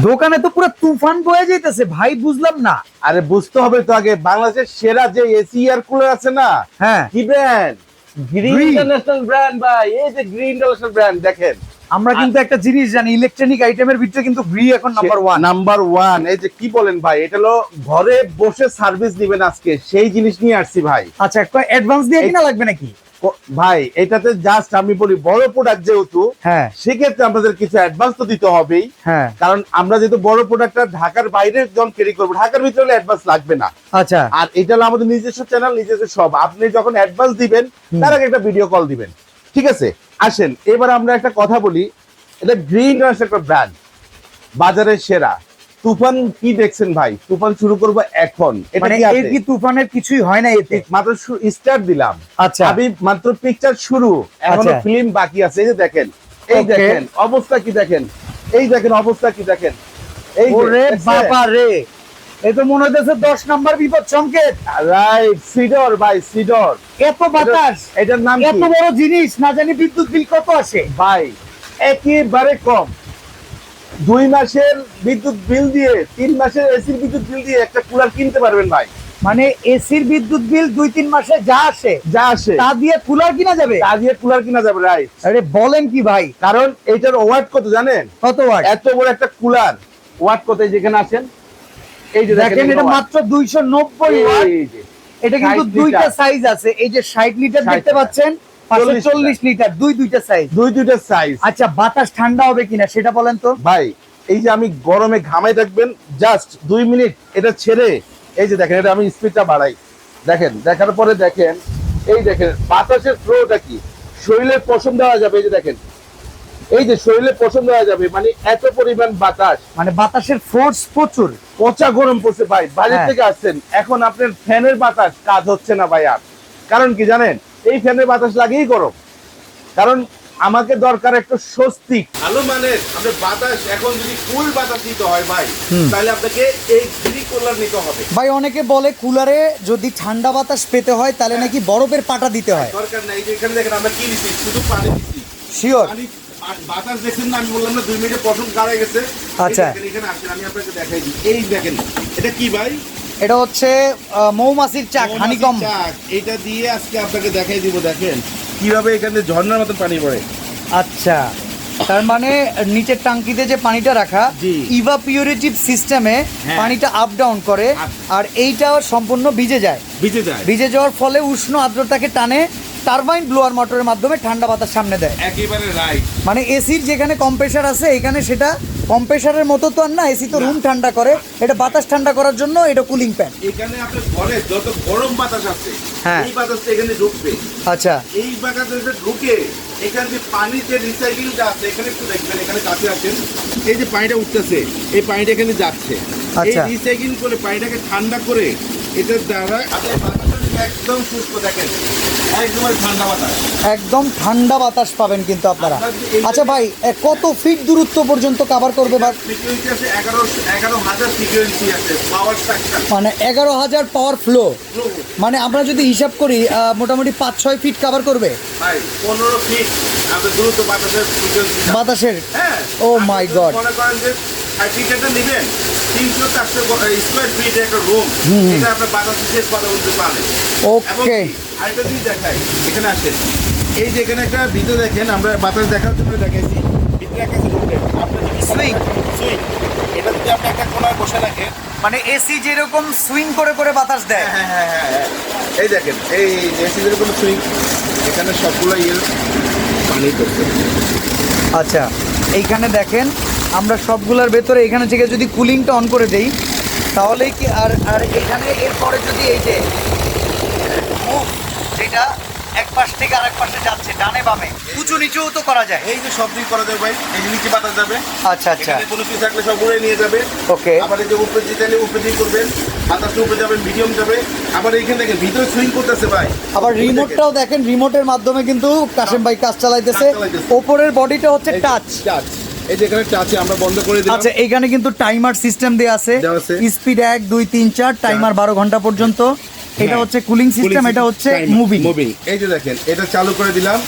দোকানে তো পুরো তুফান বয়ে যাইতেছে ভাই বুঝলাম না। আরে বুঝতে হবে তো আগে বাংলাদেশের সেরা যে এসি এয়ার কুলার আছে না হ্যাঁ। কি ব্র্যান্ড গ্রিন ইন্টারন্যাশনাল ব্র্যান্ড ভাই এই যে গ্রিন ইন্টারন্যাশনাল ব্র্যান্ড দেখেন। আমরা কিন্তু একটা জিনিস জানি ইলেকট্রনিক আইটেমের ভিতরে কিন্তু গ্রি এখন নাম্বার ওয়ান নাম্বার ওয়ান এই যে কি বলেন ভাই এটা হলো ঘরে বসে সার্ভিস দিবেন আজকে সেই জিনিস নিয়ে আসছি ভাই। আচ্ছা একটা অ্যাডভান্স দিয়ে কিনা লাগবে নাকি? ভাই এটাতে জাস্ট আমি বলি বড় প্রোডাক্ট যেহেতু হ্যাঁ। সেক্ষেত্রে আমাদের কিছু অ্যাডভান্স তো দিতে হবেই। হ্যাঁ। কারণ আমরা যেহেতু বড় প্রোডাক্টটা ঢাকার বাইরে যখন ক্যারি করব ঢাকার ভিতরে হলে অ্যাডভান্স লাগবে না। আচ্ছা। আর এটা হলো আমাদের নিজস্ব চ্যানেল নিজস্ব সব। আপনি যখন অ্যাডভান্স দিবেন তার আগে একটা ভিডিও কল দিবেন। ঠিক আছে? আসেন এবার আমরা একটা কথা বলি। এটা গ্রিন একটা ব্র্যান্ড বাজারের সেরা। তুফান কি দেখছেন ভাই? তুফান শুরু করব এখন। এটা মানে কি তুফানের কিছুই হয় না এতে? মাত্র স্টার্ট দিলাম। আচ্ছা। আমি মাত্র পিকচার শুরু। এখনও আচ্ছা। ফিল্ম বাকি আছে এই যে দেখেন। এই দেখেন অবস্থা কি দেখেন? এই দেখেন অবস্থা কি দেখেন? এই দেখছেন? বাবা রে! এ তো মনে হইতেছে দশ নাম্বার বিপদ সংকেত। রাইট সিডর ভাই সিডর। এত বাতাস। এটার নাম এত বড় জিনিস না জানি বিদ্যুৎ বিল কত আসে? ভাই একেবারে কম। দুই মাসের বিদ্যুৎ বিল দিয়ে তিন মাসের এসির বিদ্যুৎ বিল দিয়ে একটা কুলার কিনতে পারবেন ভাই। মানে এসির বিদ্যুৎ বিল দুই তিন মাসে যা আসে যা আসে। তা দিয়ে কুলার কিনা যাবে? তা দিয়ে কুলার কিনা যাবে রাইট। আরে বলেন কি ভাই? কারণ এটার ওয়াট কত জানেন? কত ওয়াট? এত বড় একটা কুলার। ওয়াট কত যেখানে আসেন? এই যে দেখেন এটা মাত্র দুইশো নব্বই ওয়াট। এটা কিন্তু দুইটা সাইজ আছে। এই যে ষাট লিটার দেখতে পাচ্ছেন? পাঁচশো 40 চল্লিশ লিটার। দুই দুইটা সাইজ দুই দুইটা সাইজ আচ্ছা বাতাস ঠান্ডা হবে কিনা সেটা বলেন তো? ভাই এই যে আমি গরমে ঘামাই থাকবেন জাস্ট দুই মিনিট এটা ছেড়ে এই যে দেখেন এটা আমি স্পিডটা বাড়াই। দেখেন দেখার পরে দেখেন এই দেখেন বাতাসের ফ্লোটা কি? শরীরের পশম দেওয়া যাবে এই যে দেখেন। এই যে শরীরে পশম দেওয়া যাবে মানে এত পরিমাণ বাতাস। মানে বাতাসের ফোর্স প্রচুর। পচা গরম পড়ছে ভাই বাইরে হ্যাঁ। থেকে আসছেন। এখন আপনার ফ্যানের বাতাস কাজ হচ্ছে না ভাই আর কারণ কি জানেন? এই ফ্যানের বাতাস লাগিয়েই গরম। কারণ আমাকে দরকার একটু স্বস্তি ভালো মানের আপনার বাতাস এখন যদি কুল বাতাস নিতে হয় ভাই তাহলে আপনাকে এই গ্রি কুলার নিতে হবে। ভাই অনেকে বলে কুলারে যদি ঠান্ডা বাতাস পেতে হয় তাহলে নাকি বরফের পাটা দিতে হয়। দরকার নাই যে এখানে দেখেন আমরা কি দিচ্ছি শুধু পানি দিচ্ছি শিওর বাতাস দেখছেন না আমি বললাম না দুই মিনিটে প্রথম গাড়ে গেছে। আচ্ছা। এখানে আসেন আমি আপনাকে দেখাই দিই। এই দেখেন এটা কি ভাই? এটা হচ্ছে মৌমাছির চাক হানিকম। এটা দিয়ে আজকে আপনাকে দেখাই দিব দেখেন কীভাবে এখানে ঝর্ণার মতন পানি পড়ে। আচ্ছা তার মানে নিচের টাঙ্কিতে যে পানিটা রাখা ইভা ইভাপিউরেটিভ সিস্টেমে। পানিটা আপ ডাউন করে। আর এইটা সম্পূর্ণ ভিজে যায়। ভিজে যায়। ভিজে যাওয়ার ফলে উষ্ণ আর্দ্রতাকে টানে টারবাইন ব্লোয়ার মোটরের মাধ্যমে ঠান্ডা বাতাস সামনে দেয়। একেবারে রাইট মানে এসির যেখানে কম্প্রেসার আছে এখানে সেটা কম্প্রেসারের মতো তো আর না এসি তো রুম ঠান্ডা করে এটা বাতাস ঠান্ডা করার জন্য এটা কুলিং প্যান এখানে আপনার ঘরে যত গরম বাতাস আছে হ্যাঁ। এই বাতাসটা এখানে ঢুকবে। আচ্ছা। এই বাতাসটা ঢুকে এখানে যে পানি যে রিসাইকেলটা আছে এখানে একটু দেখবেন এখানে কাছে আছেন এই যে পানিটা উঠতেছে এই পানিটা এখানে যাচ্ছে। এই আচ্ছা। রিসাইকেল করে পানিটাকে ঠান্ডা করে এটার দ্বারা আপনি বাতাসটা একদম শুষ্ক দেখেন। একদম ঠান্ডা বাতাস পাবেন কিন্তু আপনারা। আচ্ছা ভাই কত ফিট দূরত্ব পর্যন্ত কভার করবে মানে এগারো হাজার পাওয়ার ফ্লো মানে আমরা যদি হিসাব করি মোটামুটি পাঁচ ছয় ফিট কভার করবে? বাতাসের? ও মাই নেবেন তিনশো চারশো স্কোয়ার ফিট একটা রুম। এটা আপনার বাতাস শেষ কথা বলতে ওকে আরেকটা জিনিস দেখাই এখানে আসেন। এই যে এখানে একটা ভিডিও দেখেন আমরা বাতাস দেখার জন্য দেখাইছি। ভিতরে একটা. সুইং এটা যদি আপনি একটা কোনায় বসে রাখেন মানে এসি যেরকম সুইং করে করে বাতাস দেয়। হ্যাঁ হ্যাঁ হ্যাঁ হ্যাঁ এই দেখেন এই এসি যেরকম সুইং এখানে সবগুলো ইয়ে পানি করছে আচ্ছা এইখানে দেখেন আমরা সবগুলোর ভেতরে এখানে থেকে যদি কুলিংটা অন করে দেই তাহলে কি আর আর এখানে এরপরে যদি এই যে মুভ যেটা এক পাশ থেকে আরেক পাশে যাচ্ছে ডানে বামে উঁচু নিচুও তো করা যায়। এই যে সব দিক করা যাবে ভাই এই যে নিচে বাতাস যাবে। আচ্ছা আচ্ছা। কোনো কিছু থাকলে সব উড়ে নিয়ে যাবে। ওকে। আবার এই যে উপরে যেতে উপরে দিয়ে করবেন বাতাসটা উপরে যাবেন মিডিয়াম যাবে। আবার এইখানে দেখেন ভিতরে সুইং করতেছে ভাই। আবার রিমোটটাও দেখেন রিমোটের মাধ্যমে কিন্তু কাশেম ভাই কাজ চালাইতেছে। কাজ চালাইতেছে। ওপরের বডিটা হচ্ছে টাচ টাচ এই যে এখানে টাচে আমরা বন্ধ করে দিলাম। আচ্ছা এখানে কিন্তু টাইমার সিস্টেম দেওয়া আছে। স্পিড এক দুই তিন চার টাইমার বারো ঘণ্টা পর্যন্ত। এটা হচ্ছে কুলিং সিস্টেম এটা হচ্ছে মুভিং মুভিং এই যে দেখেন এটা চালু করে দিলাম।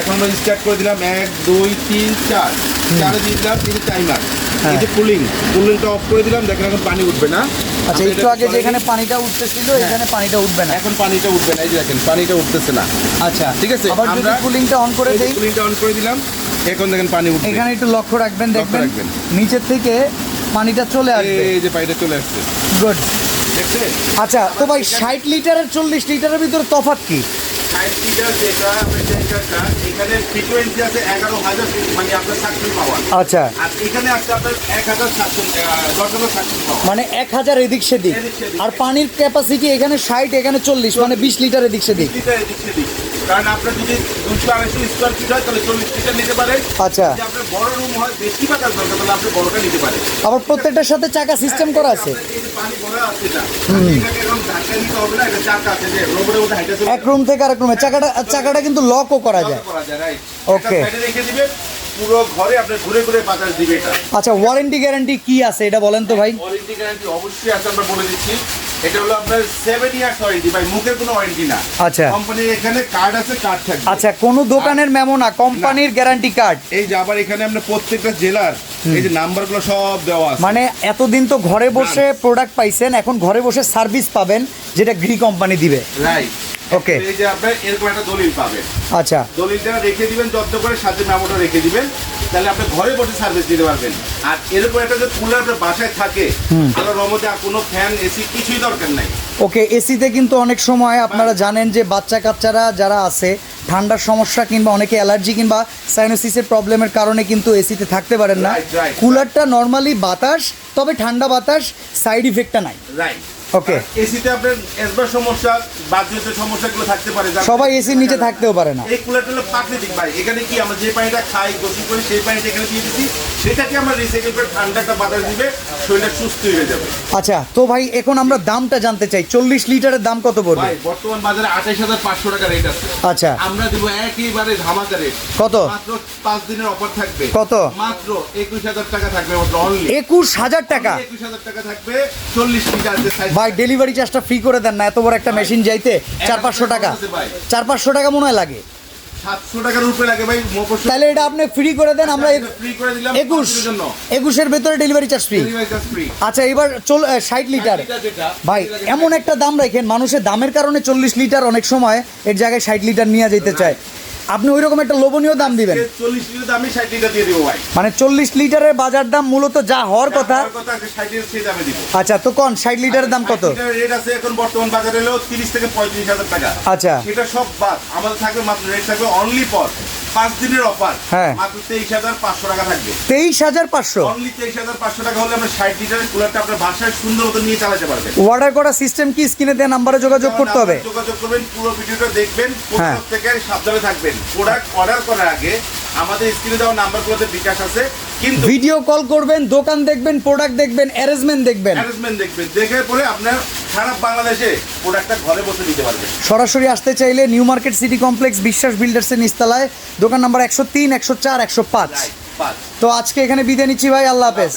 এখন আমরা স্টার্ট করে দিলাম এক দুই তিন চার। চারে দিলাম এই টাইমার হ্যাঁ। এই যে কুলিং কুলিংটা অফ করে দিলাম দেখেন এখন পানি উঠবে না। আচ্ছা একটু আগে যেখানে পানিটা উঠতেছিল এখানে পানিটা উঠবে না। এখন পানিটা উঠবে না এই যে দেখেন পানিটা উঠতেছে না। আচ্ছা ঠিক আছে, আমরা- কুলিংটা অন করে দেই। কুলিংটা অন করে দিলাম। এখন দেখেন পানি উঠে এখানে একটু লক্ষ্য রাখবেন দেখবেন। নিচের থেকে পানিটা চলে আসবে। এই যে পানিটা চলে আসছে। গুড আচ্ছা তো ভাই ষাট লিটারের চল্লিশ লিটারের ভিতরে তফাৎ কি? ষাট লিটার যেটা ট্যাঙ্কারটা এখানে ফ্রিকোয়েন্সি আছে এগারো হাজার মানে আপনার সাকসেস পাওয়ার আচ্ছা। আর এখানে আছে আপনার এক হাজার সাতশো দশ হাজার সাকসেস পাওয়ার মানে এক হাজার এদিক সেদিক। আর পানির ক্যাপাসিটি এখানে ষাট এখানে চল্লিশ মানে বিশ লিটার এদিক সেদিক। লিটার এদিক সেদিক। কারণ আপনার যদি দুশো আড়াইশো স্কোয়ার ফিট হয় তাহলে চল্লিশ লিটার নিতে পারেন আচ্ছা। যদি আপনার বড় রুম হয় বেশি বাতাস দরকার তাহলে আপনি বড়টা নিতে পারেন। আবার প্রত্যেকটার সাথে চাকা সিস্টেম করা আছে। পানি ভরা আছে এটাকে হবে না এটা চাকা আছে যে রোবটের মধ্যে হাইটা এক রুম থেকে আরেক রুমে চাকাটা চাকাটা কিন্তু লকও করা যায়। করা যায় রাইট Okay. সাইডে রেখে দিবেন পুরো ঘরে আপনি ঘুরে ঘুরে বাতাস দিবে এটা। আচ্ছা ওয়ারেন্টি গ্যারান্টি কি আছে এটা বলেন তো ভাই? ওয়ারেন্টি গ্যারান্টি অবশ্যই আছে আমরা বলে দিচ্ছি। এটা হলো আপনার সেভেন ইয়ার্স ওয়ারেন্টি ভাই মুখের কোনো ওয়ারেন্টি না। আচ্ছা। কোম্পানির এখানে কার্ড আছে কার্ড থাকবে। আচ্ছা কোনো দোকানের মেমো না কোম্পানির গ্যারান্টি কার্ড এই যে আবার এখানে আমরা প্রত্যেকটা জেলার এই যে নাম্বারগুলো সব দেওয়া আছে। মানে এতদিন তো ঘরে বসে প্রোডাক্ট পাইছেন এখন ঘরে বসে সার্ভিস পাবেন যেটা গ্রি কোম্পানি দিবে। Right Okay. এই যে আপনার এরকম একটা দলিল পাবেন। আচ্ছা। দলিলটা রেখে দিবেন যত্ন করে সাথে মেমোটা রেখে দিবেন তাহলে আপনি ঘরে বসে সার্ভিস দিতে পারবেন। আর এরকম একটা যে কুলার আপনার বাসায় থাকে আলো রমতে আর কোনো ফ্যান এসি কিছুই দরকার নাই। ওকে এসিতে কিন্তু অনেক সময় আপনারা জানেন যে বাচ্চা কাচ্চারা যারা আছে ঠান্ডার সমস্যা কিংবা অনেকে অ্যালার্জি কিংবা সাইনোসিসের প্রবলেমের কারণে কিন্তু এসিতে থাকতে পারেন না। কুলারটা নর্মালি বাতাস তবে ঠান্ডা বাতাস সাইড ইফেক্টটা নাই। Right Okay. এসিতে আপনার এসবার সমস্যা বাদ্যতের সমস্যাগুলো থাকতে পারে সবাই এসির নিচে থাকতেও পারে না। এই কুলারটা হলো প্রাকৃতিক ভাই। এখানে কি আমরা যে পানিটা খাই গোসল করি সেই পানিটা এখানে দিয়ে দিচ্ছি সেটাকে আমরা রিসাইকেল করে ঠান্ডা একটা বাতাস দিবে শরীরটা সুস্থ হয়ে যাবে। আচ্ছা তো ভাই এখন আমরা দামটা জানতে চাই। চল্লিশ লিটারের দাম কত পড়বে? ভাই বর্তমান বাজারে আঠাইশ হাজার পাঁচশো টাকা রেট আছে। আচ্ছা। আমরা দিব একেবারে ধামাকা রেট কত? মাত্র পাঁচ দিনের অফার থাকবে। কত? মাত্র একুশ হাজার টাকা থাকবে অনলি একুশ হাজার টাকা? একুশ হাজার টাকা থাকবে চল্লিশ লিটার ভাই ডেলিভারি চার্জটা ফ্রি করে দেন না এত বড় একটা মেশিন যাইতে চার পাঁচশো টাকা চার পাঁচশো টাকা মনে হয় লাগে। তাহলে এটা আপনি ফ্রি করে দেন আমরা দিলাম একুশ। একুশের ভেতরে delivery charge free delivery charge free আচ্ছা এবার চল ষাট লিটার ভাই এমন একটা দাম রাখেন মানুষের দামের কারণে চল্লিশ লিটার অনেক সময় এর জায়গায় ষাট লিটার নিয়ে যেতে চায়। আপনি ওই রকম একটা লোভনীয় দাম দিবেন। চল্লিশ লিটার দামে ষাট লিটার দিয়ে দেবো ভাই। মানে চল্লিশ লিটারের বাজার দাম মূলত যা হওয়ার কথা আচ্ছা তো কোন ষাট লিটারের দাম কত? রেট আছে এখন বর্তমান বাজারে হলো তিরিশ থেকে পঁয়ত্রিশ হাজার টাকা। আচ্ছা। সেটা সব বাদ। আমাদের থাকবে মাত্র রেট থাকবে অনলি পর পাঁচ দিনের অফার হ্যাঁ। মাত্র তেইশ হাজার পাঁচশো টাকা থাকবে। তেইশ হাজার পাঁচশো? অনলি তেইশ হাজার পাঁচশো টাকা হলে আমরা ষাট লিটারের কুলারটা আপনার বাসায় সুন্দর মতো নিয়ে চালাতে পারবেন। অর্ডার করা সিস্টেম কি? স্ক্রিনে দেওয়া নাম্বারে যোগাযোগ করতে হবে। যোগাযোগ করবেন পুরো ভিডিওটা দেখবেন হ্যাঁ। প্রথম থেকে সাবধানে থাকবেন। প্রোডাক্ট অর্ডার করার আগে আমাদের স্ক্রিনে দেওয়া নাম্বারগুলোতে বিকাশ আছে। কিন্তু ভিডিও কল করবেন দোকান দেখবেন প্রোডাক্ট দেখবেন অ্যারেঞ্জমেন্ট দেখবেন। অ্যারেঞ্জমেন্ট দেখবেন। দেখে পরে আপনার সারা বাংলাদেশে প্রোডাক্টটা ঘরে বসে নিতে পারবেন সরাসরি আসতে চাইলে নিউ মার্কেট সিটি কমপ্লেক্স বিশ্বাস বিল্ডার্সের নিস্তালায়। দোকান নাম্বার একশো তিন একশো চার একশো পাঁচ। পাঁচ। তো আজকে এখানে বিদায় নিচ্ছি ভাই আল্লাহ হাফেজ।